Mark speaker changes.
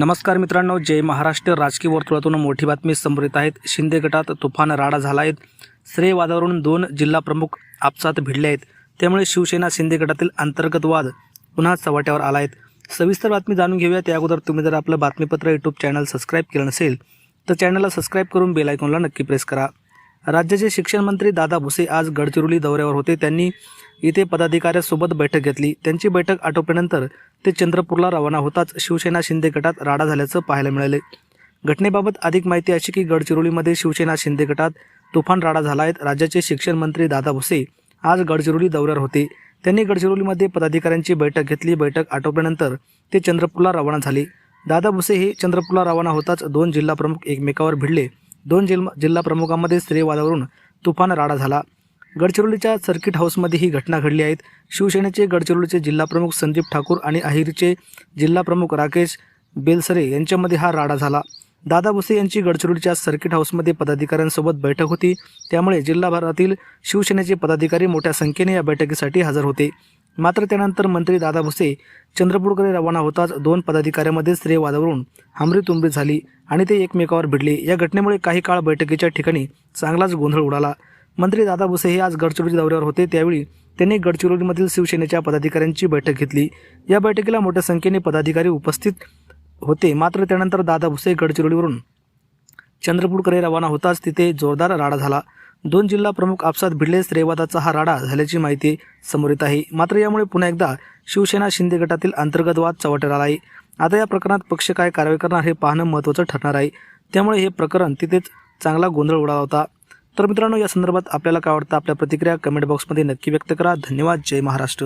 Speaker 1: नमस्कार मित्रांनो जय महाराष्ट्र. राजकीय वर्तुळातून मोठी बातमी समोर येत आहेत. शिंदे गटात तुफान राडा झाला आहे. श्रेय वादावरून दोन जिल्हा प्रमुख आपसात भिडले आहेत. त्यामुळे शिवसेना शिंदे गटातील अंतर्गत वाद पुन्हा चव्हाट्यावर आला आहेत सविस्तर बातमी जाणून घेऊया. त्या अगोदर तुम्ही जर आपलं बातमीपत्र यूट्यूब चॅनल सबस्क्राईब केलं नसेल तर चॅनलला सबस्क्राईब करून बेल आयकॉनला नक्की प्रेस करा. राज्याचे शिक्षण मंत्री दादा भुसे आज गडचिरोली दौऱ्यावर होते. त्यांनी इथे पदाधिकाऱ्यांसोबत बैठक घेतली. त्यांची बैठक आटोपल्यानंतर ते चंद्रपूरला रवाना होताच शिवसेना शिंदे गटात राडा झाल्याचं पाहायला मिळाले. घटनेबाबत अधिक माहिती अशी की गडचिरोलीमध्ये शिवसेना शिंदे गटात तुफान राडा झाला आहे राज्याचे शिक्षण मंत्री दादा भुसे आज गडचिरोली दौऱ्यावर होते. त्यांनी गडचिरोलीमध्ये पदाधिकाऱ्यांची बैठक घेतली. बैठक आटोपल्यानंतर ते चंद्रपूरला रवाना झाले. दादा भुसे हे चंद्रपूरला रवाना होताच दोन जिल्हाप्रमुख एकमेकावर भिडले. दोन जिल्हा जिल्हा प्रमुखांमध्ये स्त्रीवादावरून तुफान राडा झाला. गडचिरोलीच्या सर्किट हाऊसमध्ये ही घटना घडली आहेत शिवसेनेचे गडचिरोलीचे जिल्हाप्रमुख संदीप ठाकूर आणि अहिरचे जिल्हाप्रमुख राकेश बेलसरे यांच्यामध्ये हा राडा झाला. दादा भुसे यांची गडचिरोलीच्या सर्किट हाऊसमध्ये पदाधिकाऱ्यांसोबत बैठक होती. त्यामुळे जिल्हाभरातील शिवसेनेचे पदाधिकारी मोठ्या संख्येने या बैठकीसाठी हजर होते. मात्र त्यानंतर मंत्री दादा भुसे चंद्रपूरकडे रवाना होताच दोन पदाधिकाऱ्यांमध्ये स्त्रीवादावरून हमरीतुमरी झाली आणि ते एकमेकावर भिडले. या घटनेमुळे काही काळ बैठकीच्या ठिकाणी चांगलाच गोंधळ उडाला. मंत्री दादा भुसे हे आज गडचिरोली दौऱ्यावर होते. त्यावेळी त्यांनी गडचिरोलीमधील शिवसेनेच्या पदाधिकाऱ्यांची बैठक घेतली. या बैठकीला मोठ्या संख्येने पदाधिकारी उपस्थित होते. मात्र त्यानंतर दादा भुसे गडचिरोलीवरून चंद्रपूरकडे रवाना होताच तिथे जोरदार राडा झाला. दोन जिल्हा प्रमुख आपसात भिडले रेवादाचा हा राडा झाल्याची माहिती समोर येत आहे. मात्र यामुळे पुन्हा एकदा शिवसेना शिंदे गटातील अंतर्गत वाद चव्हाट्यावर आहे. आता या प्रकरणात पक्ष काय कारवाई करणार हे पाहणं महत्त्वाचं ठरणार आहे. त्यामुळे हे प्रकरण तिथेच चांगला गोंधळ उडाला होता. तर मित्रांनो या संदर्भात आपल्याला काय वाटतं? आपल्या प्रतिक्रिया कमेंट बॉक्समध्ये नक्की व्यक्त करा. धन्यवाद. जय महाराष्ट्र.